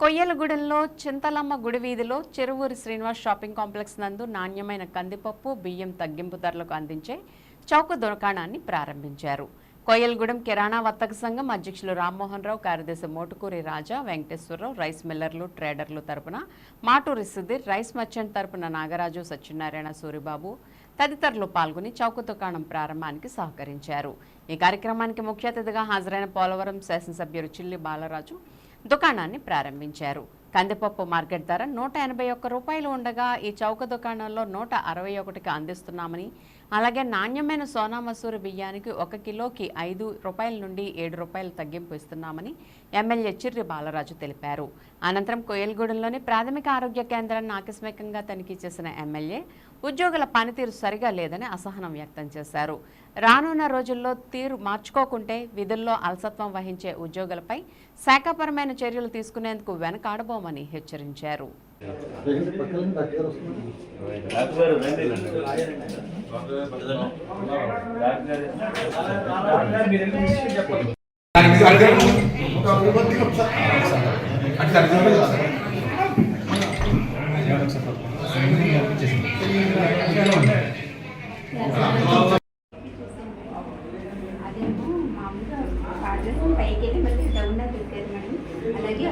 కొయ్యలగూడెంలో చింతలమ్మ గుడి వీధిలో Cheruvuru Srinivas shopping complex నందు నాణ్యమైన కందిపప్పు బియ్యం తగ్గింపు ధరలకు అందించే చౌక దుకాణాన్ని ప్రారంభించారు. కొయ్యలగూడెం కిరాణా వర్తక సంఘం అధ్యక్షులు రామ్మోహన్ రావు కార్యదర్శి మోటుకూరి రాజా వెంకటేశ్వరరావు రైస్ మిల్లర్లు ట్రేడర్లు తరపున మాటూరి సుధీర్ రైస్ మర్చెంట్ తరపున నాగరాజు సత్యనారాయణ సూరిబాబు తదితరులు పాల్గొని చౌక దుకాణం ప్రారంభానికి సహకరించారు. ఈ కార్యక్రమానికి ముఖ్య అతిథిగా హాజరైన పోలవరం శాసనసభ్యులు చిల్లి బాలరాజు దుకాణాన్ని ప్రారంభించారు. కందిపప్పు మార్కెట్ ధర నూట ఎనభై ఒక్క రూపాయలు ఉండగా ఈ చౌక దుకాణంలో నూట అరవై ఒకటికి అందిస్తున్నామని అలాగే నాణ్యమైన సోనా మసూరి బియ్యానికి ఒక కిలోకి ఐదు రూపాయల నుండి ఏడు రూపాయలు తగ్గింపు ఇస్తున్నామని ఎమ్మెల్యే చిర్రి బాలరాజు తెలిపారు. అనంతరం కోయలగూడెంలోని ప్రాథమిక ఆరోగ్య కేంద్రాన్ని ఆకస్మికంగా తనిఖీ చేసిన ఎమ్మెల్యే ఉద్యోగుల పనితీరు సరిగా లేదని అసహనం వ్యక్తం చేశారు. రానున్న రోజుల్లో తీరు మార్చుకోకుంటే విధుల్లో అలసత్వం వహించే ఉద్యోగులపై శాఖాపరమైన చర్యలు తీసుకునేందుకు వెనకాడబోమని హెచ్చరించారు. అదేమో పైకి వెళ్ళి మళ్ళీ డౌన్ పెట్టారు మేడం అలాగే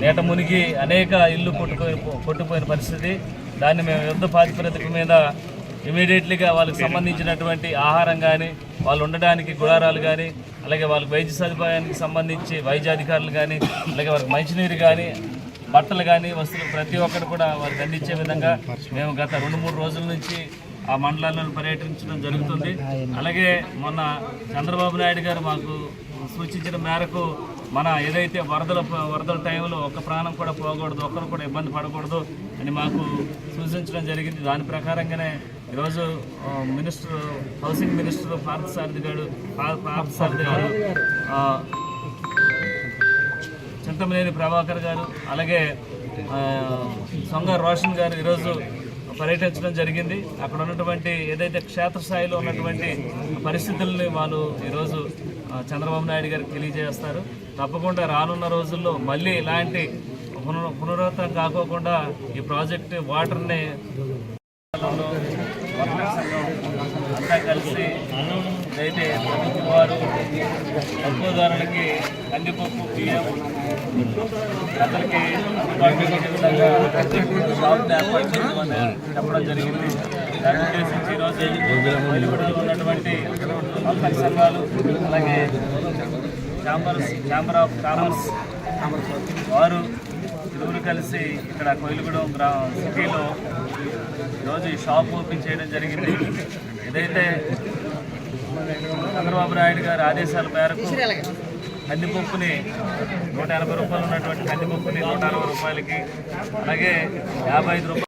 నేట మునిగి అనేక ఇల్లు కొట్టుకొని కొట్టుపోయిన పరిస్థితి. దాన్ని మేము యుద్ధ ప్రాతిపదిక మీద ఇమీడియట్లీగా వాళ్ళకి సంబంధించినటువంటి ఆహారం కానీ వాళ్ళు ఉండడానికి గుడారాలు కానీ అలాగే వాళ్ళకి వైద్య సదుపాయానికి సంబంధించి వైద్యాధికారులు కానీ అలాగే వాళ్ళకి మంచినీరు కానీ బట్టలు కానీ వస్తువులు ప్రతి ఒక్కరు కూడా వారికి అందించే విధంగా మేము గత రెండు మూడు రోజుల నుంచి ఆ మండలాల్లో పర్యటించడం జరుగుతుంది. అలాగే మొన్న చంద్రబాబు నాయుడు గారు మాకు సూచించిన మేరకు మన ఏదైతే వరదల వరదల టైంలో ఒక్క ప్రాణం కూడా పోకూడదు ఒక్కరు కూడా ఇబ్బంది పడకూడదు అని మాకు సూచించడం జరిగింది. దాని ప్రకారంగానే ఈరోజు minister housing minister Partha Sarathi గారు పా- పార్థ సారథి గారు చింతమనేని ప్రభాకర్ గారు అలాగే సొంగ రోషన్ గారు ఈరోజు పర్యటించడం జరిగింది. అక్కడ ఉన్నటువంటి ఏదైతే క్షేత్రస్థాయిలో ఉన్నటువంటి పరిస్థితుల్ని వాళ్ళు ఈరోజు చంద్రబాబు నాయుడు గారికి తెలియజేస్తారు. తప్పకుండా రానున్న రోజుల్లో మళ్ళీ ఇలాంటి పునరు కాకోకుండా ఈ ప్రాజెక్ట్ వాటర్ని అంతా కలిసి అయితే ప్రభుత్వ వారు తక్కువ ధరలకి కందిపప్పు బియ్యం అతనికి విధంగా షాప్ని ఏర్పాటు చేయమని చెప్పడం జరిగింది. దాన్ని ఉద్దేశించి ఈరోజు వెలుగుడిలో ఉన్నటువంటి వర్తక సంఘాలు అలాగే ఛాంబర్స్ ఛాంబర్ ఆఫ్ కామర్స్ వారు ఇరువురు కలిసి ఇక్కడ కోయిలగూడెం గ్రా సిటీలో ఈరోజు ఈ షాప్ ఓపెన్ చేయడం జరిగింది. ఏదైతే చంద్రబాబు నాయుడు గారి ఆదేశాల మేరకు కందిపప్పుని నూట ఎనభై రూపాయలు ఉన్నటువంటి కందిపప్పుని నూట అరవై రూపాయలకి అలాగే యాభై ఐదు రూపాయలు